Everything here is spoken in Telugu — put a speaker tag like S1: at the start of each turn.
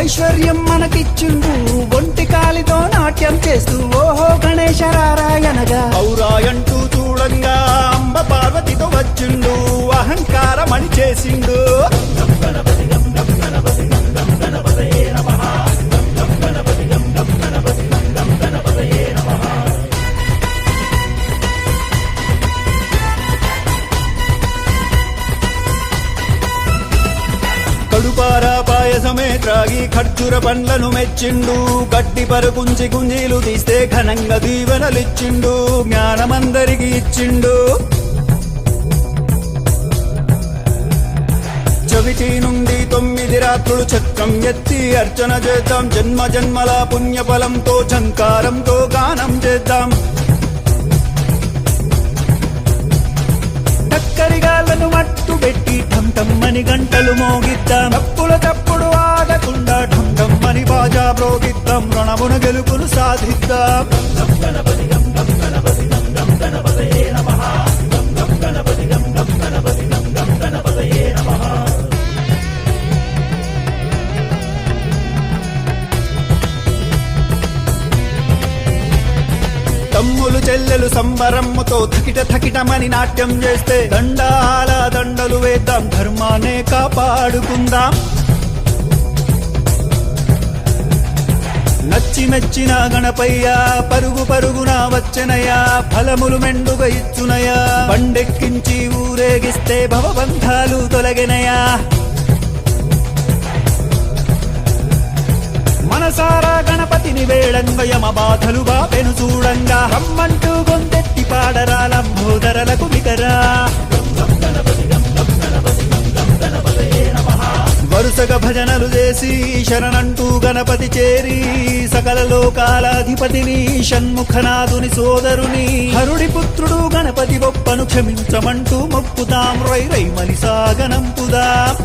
S1: ఐశ్వర్యం మనకిచ్చిండు. ఒంటి కాలితో నాట్యం చేస్తూ ఓహో గణేశ రారాయనగా ఔరాయంటూ చూడంగా అంబ పార్వతితో వచ్చిండు. అహంకారం అని చేసిండు. కడుపారా పాయసమే త్రాగి ఖర్జుర పండ్లను మెచ్చిండు. గట్టి పరుకుంచి గుంజీలు తీస్తే ఘనంగా దీవెనలిచ్చిండు. జ్ఞానమందరికి ఇచ్చిండు. చవితి నుండి తొమ్మిది రాత్రులు చక్రం ఎత్తి అర్చన చేద్దాం. జన్మ జన్మల పుణ్యఫలంతో చంకారంతో గానం చేద్దాం. ఠమ్మని గంటలు మోగిద్దాం. తప్పుల తప్పుడు ఆగకుండా ఢంగమ్మని బాజా ప్రోగిద్దాం. రుణమును గెలుపును సాధిద్దాం. తమ్ములు చెల్లెలు సంబరమ్మతో థకిట థకిటమని నాట్యం చేస్తే దండాల దండలు వేద్దాం ధర్మానే కాపాడుకుందాం. నచ్చి మెచ్చిన గణపయ్యా పరుగు పరుగున వచ్చనయా ఫలములు మెండుగా ఇచ్చునయా పండెక్కించి ఊరేగిస్తే భవబంధాలు తొలగినయా మనసారా గణపతిని వేళంగ బాధలు బాపెను చూడంగా. రమ్మంటూ గొంతెత్తి పాడరా లంబోదరలకు వికరా వరుసగా భజనలు చేసి శరణంటూ గణపతి చేరి సకల లోకాలాధిపతిని షణ్ముఖనాథుని సోదరుని హరుడి పుత్రుడు గణపతి గొప్పను క్షమించమంటూ మొక్కుదాం రై రై మలిసాగనంపుదాం.